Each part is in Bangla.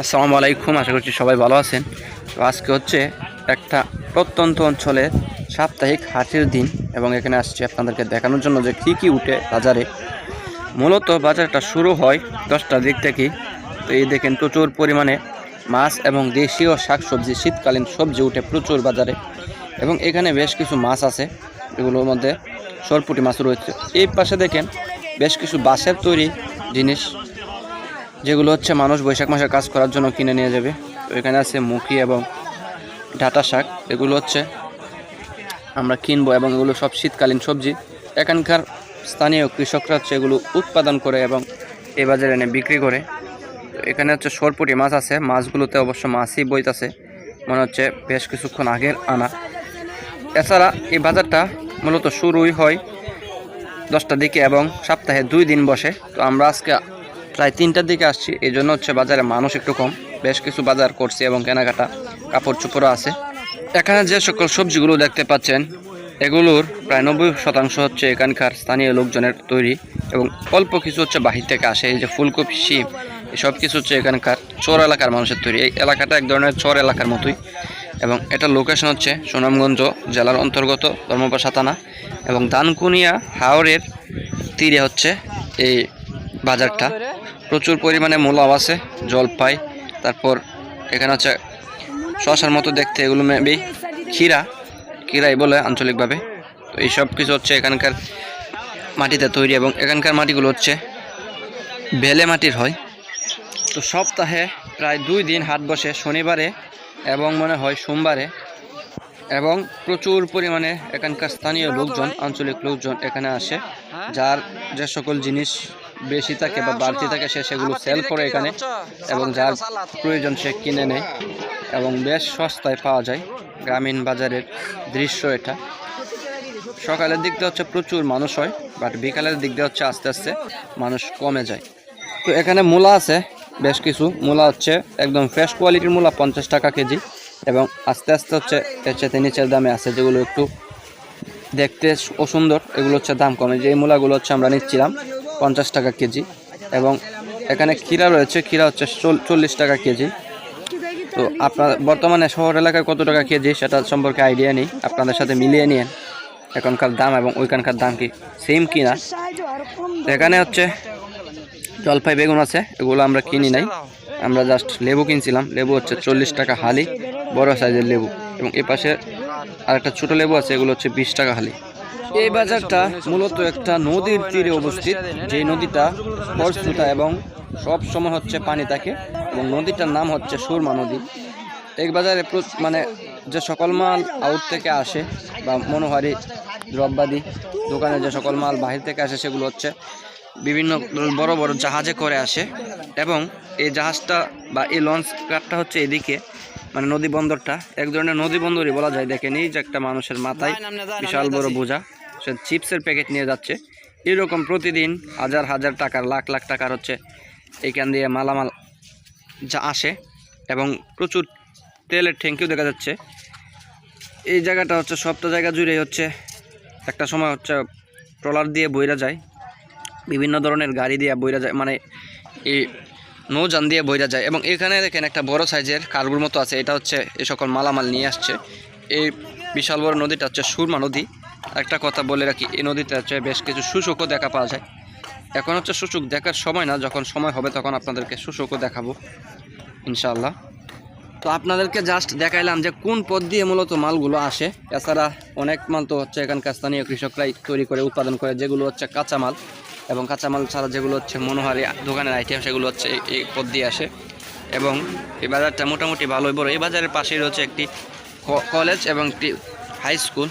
আসসালামু আলাইকুম, আশা করছি সবাই ভালো আছেন। তো আজকে হচ্ছে একটা প্রত্যন্ত অঞ্চলের সাপ্তাহিক হাটের দিন এবং এখানে আসছি আপনাদেরকে দেখানোর জন্য যে কী কী উঠে বাজারে। মূলত বাজারটা শুরু হয় দশটার দিক থেকেই। তো এই দেখেন প্রচুর পরিমাণে মাছ এবং দেশীয় শাকসবজি, শীতকালীন সবজি উঠে প্রচুর বাজারে। এবং এখানে বেশ কিছু মাছ আছে, এগুলোর মধ্যে সরপুটি মাছ রয়েছে। এই পাশে দেখেন বেশ কিছু বাঁশের তৈরি জিনিস। যেগুলো হচ্ছে মানুষ বৈশাখ মাসে কাজ করার জন্য কিনে নিয়ে যাবে। তো এখানে আছে মুখি এবং ডাটা শাক। এগুলো হচ্ছে আমরা কিনবো এবং এগুলো সব শীতকালীন সবজি। এখানকার স্থানীয় কৃষকরা হচ্ছে এগুলো উৎপাদন করে এবং এই বাজারে এনে বিক্রি করে। এখানে হচ্ছে সরপুটি মাছ আছে। মাছগুলোতে অবশ্য মাছই বইতাছে। মনে হচ্ছে বেশ কিছুক্ষণ আগের আনা। এছাড়া এই বাজারটা মূলত শুরুই হয় দশটার দিকে এবং সপ্তাহে দুই দিন বসে। তো আমরা আজকে প্রায় তিনটার দিকে আসছি এই জন্য হচ্ছে বাজারে মানুষ একটু কম। বেশ কিছু বাজার করছি এবং কেনাকাটা কাপড় চোপড়ও আছে। এখানে যে সকল সবজিগুলো দেখতে পাচ্ছেন, এগুলোর প্রায় নব্বই শতাংশ হচ্ছে এখানকার স্থানীয় লোকজনের তৈরি এবং অল্প কিছু হচ্ছে বাহির থেকে আসে। এই যে ফুলকপি, শিম সব কিছু হচ্ছে এখানকার চর এলাকার মানুষের তৈরি। এই এলাকাটা এক ধরনের চর এলাকার মতোই এবং এটা লোকেশন হচ্ছে সুনামগঞ্জ জেলার অন্তর্গত ধর্মপাশা থানা এবং দানকুনিয়া হাওরের তীরে হচ্ছে এই বাজারটা। প্রচুর পরিমাণে মূলাও আছে জলপাই তারপর এখানে হচ্ছে শশার মতো দেখতে এগুলো মেবি ক্ষীরা ক্ষীরাই বলে আঞ্চলিকভাবে। তো এই সব কিছু হচ্ছে এখানকার মাটিতে তৈরি এবং এখানকার মাটিগুলো হচ্ছে বেলে মাটির হয়। তো সপ্তাহে প্রায় দুই দিন হাট বসে শনিবারে এবং মনে হয় সোমবারে এবং প্রচুর পরিমাণে এখানকার স্থানীয় লোকজন আঞ্চলিক লোকজন এখানে আসে যার যে সকল জিনিস বেশি থাকে বা বাড়তি থাকে সে সেগুলো সেল করে এখানে এবং যার প্রয়োজন সে কিনে নেয় এবং বেশ সস্তায় পাওয়া যায় গ্রামীণ বাজারের দৃশ্য এটা। সকালের দিক দিয়ে হচ্ছে প্রচুর মানুষ হয় বাট বিকালের দিক দিয়ে হচ্ছে আস্তে আস্তে মানুষ কমে যায়। তো এখানে মূলা আছে বেশ কিছু। মূলা হচ্ছে একদম ফ্রেশ কোয়ালিটির মূলা পঞ্চাশ টাকা কেজি। এবং আস্তে আস্তে হচ্ছে এর চেয়ে নিচের দামে আছে যেগুলো একটু দেখতে অসুন্দর এগুলো হচ্ছে দাম কমে। যে এই মূলাগুলো হচ্ছে আমরা নিচ্ছিলাম পঞ্চাশ টাকা কেজি এবং এখানে ক্ষীরা রয়েছে, ক্ষীরা হচ্ছে চল- চল্লিশ টাকা কেজি। তো আপনার বর্তমানে শহর এলাকায় কত টাকা কেজি সেটা সম্পর্কে আইডিয়া নেই, আপনাদের সাথে মিলিয়ে নিন এখনকার দাম এবং ওইখানকার দাম কি সেম কিনা। তো এখানে হচ্ছে জলপাই বেগুন আছে, এগুলো আমরা কিনি নাই। আমরা জাস্ট লেবু কিনছিলাম, লেবু হচ্ছে চল্লিশ টাকা হালি, বড় সাইজের লেবু। এবং এ পাশে আরেকটা ছোটো লেবু আছে, এগুলো হচ্ছে বিশ টাকা হালি। এই বাজারটা মূলত একটা নদীর তীরে অবস্থিত। যেই নদীটা ফরসুতা এবং সব সময় হচ্ছে পানি থাকে এবং নদীটার নাম হচ্ছে সুরমা নদী। এই বাজারে মানে যে সকল মাল আউট থেকে আসে বা মনোহারি দ্রব্যাদি দোকানে যে সকল মাল বাহির থেকে আসে সেগুলো হচ্ছে বিভিন্ন বড় বড় জাহাজে করে আসে এবং এই জাহাজটা বা এই লঞ্চ ঘাটটা হচ্ছে এদিকে মানে নদী বন্দরটা। এক ধরনের নদী বন্দরই বলা যায়। দেখেন এই যে একটা মানুষের মাথায় বিশাল বড় বোঝা। সে চিপসের প্যাকেট নিয়ে যাচ্ছে। এরকম প্রতিদিন হাজার হাজার টাকার, লাখ লাখ টাকার হচ্ছে এইখান দিয়ে মালামাল যা আসে এবং প্রচুর তেলের ট্যাঙ্কিও দেখা যাচ্ছে। এই জায়গাটা হচ্ছে সবটা জায়গা জুড়ে হচ্ছে একটা সময় হচ্ছে ট্রলার দিয়ে বইরা যায়, বিভিন্ন ধরনের গাড়ি দিয়ে বইরা যায় মানে এই নৌযান দিয়ে বইরা যায় এবং এখানে দেখেন একটা বড় সাইজের কার্গুর মতো আছে, এটা হচ্ছে এই সকল মালামাল নিয়ে আসছে। এই বিশাল বড় নদীটা হচ্ছে সুরমা নদী। একটা কথা বলে রাখি, এই নদীতে হচ্ছে বেশ কিছু শুশুকও দেখা পাওয়া যায়। এখন হচ্ছে শুশুক দেখার সময় না, যখন সময় হবে তখন আপনাদেরকে শুশুকও দেখাবো ইনশাল্লাহ তো আপনাদেরকে জাস্ট দেখাইলাম যে কোন পথ দিয়ে মূলত মালগুলো আসে। এছাড়া অনেক মাল তো হচ্ছে এখানকার স্থানীয় কৃষকরাই তৈরি করে, উৎপাদন করে, যেগুলো হচ্ছে কাঁচামাল এবং কাঁচামাল ছাড়া যেগুলো হচ্ছে মনোহারি দোকানের আইটেম সেগুলো হচ্ছে এই- পথ দিয়ে আসে। এবং এই বাজারটা মোটামুটি ভালোই বড়। এই বাজারের পাশেই রয়েছে একটি কলেজ এবং একটি হাই স্কুল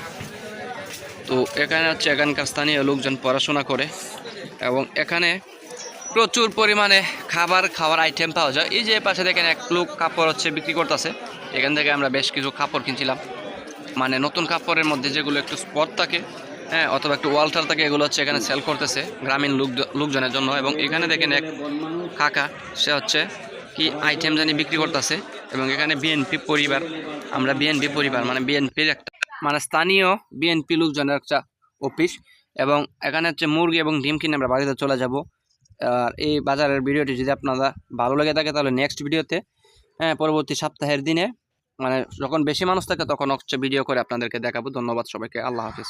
তো এখানে হচ্ছে এখানকার স্থানীয় লোকজন পড়াশোনা করে এবং এখানে প্রচুর পরিমাণে খাবার খাওয়ার আইটেম পাওয়া যায়। এই যে পাশে দেখেন এক লোক কাপড় হচ্ছে বিক্রি করতেছে। এখান থেকে আমরা বেশ কিছু কাপড় কিনছিলাম। মানে নতুন কাপড়ের মধ্যে যেগুলো একটু স্পট থাকে হ্যাঁ অথবা একটু ওয়ালটার থাকে, এগুলো হচ্ছে এখানে সেল করতেছে গ্রামীণ লোক লোকজনের জন্য। এবং এখানে দেখেন এক কাকা, সে হচ্ছে কি আইটেম জানি বিক্রি করতেছে। এবং এখানে বিএনপি পরিবার, আমরা বিএনপি পরিবার মানে বিএনপির একটা মানে স্থানীয় বিএনপি লোকজনের একটা অফিস। এবং এখানে হচ্ছে মুরগি এবং ডিম কিনে আমরা বাড়িতে চলে যাব। আর এই বাজারের ভিডিওটি যদি আপনারা ভালো লেগে থাকে তাহলে নেক্সট ভিডিওতে হ্যাঁ পরবর্তী সপ্তাহের দিনে মানে যখন বেশি মানুষ থাকে তখন হচ্ছে ভিডিও করে আপনাদেরকে দেখাবো। ধন্যবাদ সবাইকে। আল্লাহ হাফিজ।